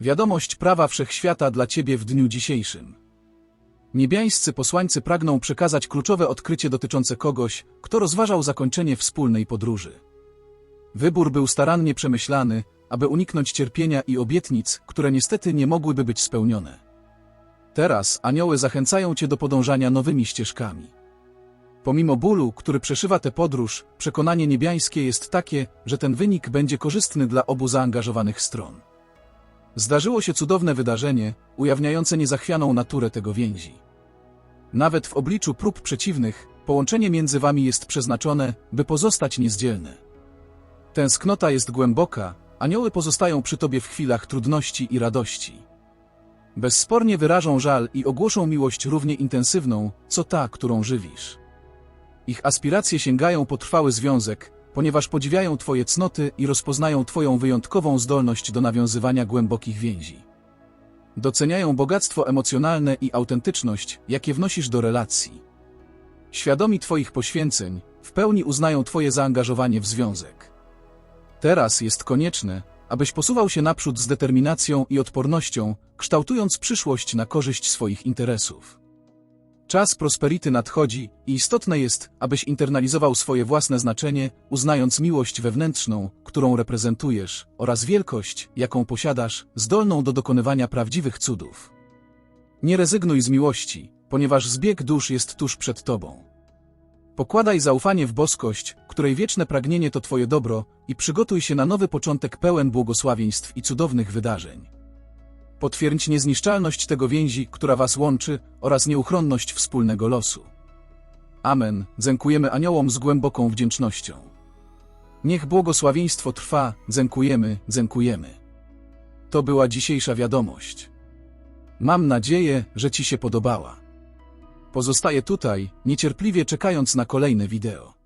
Wiadomość prawa wszechświata dla Ciebie w dniu dzisiejszym. Niebiańscy posłańcy pragną przekazać kluczowe odkrycie dotyczące kogoś, kto rozważał zakończenie wspólnej podróży. Wybór był starannie przemyślany, aby uniknąć cierpienia i obietnic, które niestety nie mogłyby być spełnione. Teraz anioły zachęcają Cię do podążania nowymi ścieżkami. Pomimo bólu, który przeszywa tę podróż, przekonanie niebiańskie jest takie, że ten wynik będzie korzystny dla obu zaangażowanych stron. Zdarzyło się cudowne wydarzenie, ujawniające niezachwianą naturę tego więzi. Nawet w obliczu prób przeciwnych, połączenie między wami jest przeznaczone, by pozostać niezdzielne. Tęsknota jest głęboka, anioły pozostają przy tobie w chwilach trudności i radości. Bezspornie wyrażą żal i ogłoszą miłość równie intensywną, co ta, którą żywisz. Ich aspiracje sięgają po trwały związek, ponieważ podziwiają Twoje cnoty i rozpoznają Twoją wyjątkową zdolność do nawiązywania głębokich więzi. Doceniają bogactwo emocjonalne i autentyczność, jakie wnosisz do relacji. Świadomi Twoich poświęceń, w pełni uznają Twoje zaangażowanie w związek. Teraz jest konieczne, abyś posuwał się naprzód z determinacją i odpornością, kształtując przyszłość na korzyść swoich interesów. Czas prosperity nadchodzi i istotne jest, abyś internalizował swoje własne znaczenie, uznając miłość wewnętrzną, którą reprezentujesz, oraz wielkość, jaką posiadasz, zdolną do dokonywania prawdziwych cudów. Nie rezygnuj z miłości, ponieważ zbieg dusz jest tuż przed tobą. Pokładaj zaufanie w boskość, której wieczne pragnienie to twoje dobro i przygotuj się na nowy początek pełen błogosławieństw i cudownych wydarzeń. Potwierdź niezniszczalność tego więzi, która was łączy, oraz nieuchronność wspólnego losu. Amen. Dziękujemy aniołom z głęboką wdzięcznością. Niech błogosławieństwo trwa, dziękujemy, dziękujemy. To była dzisiejsza wiadomość. Mam nadzieję, że Ci się podobała. Pozostaję tutaj, niecierpliwie czekając na kolejne wideo.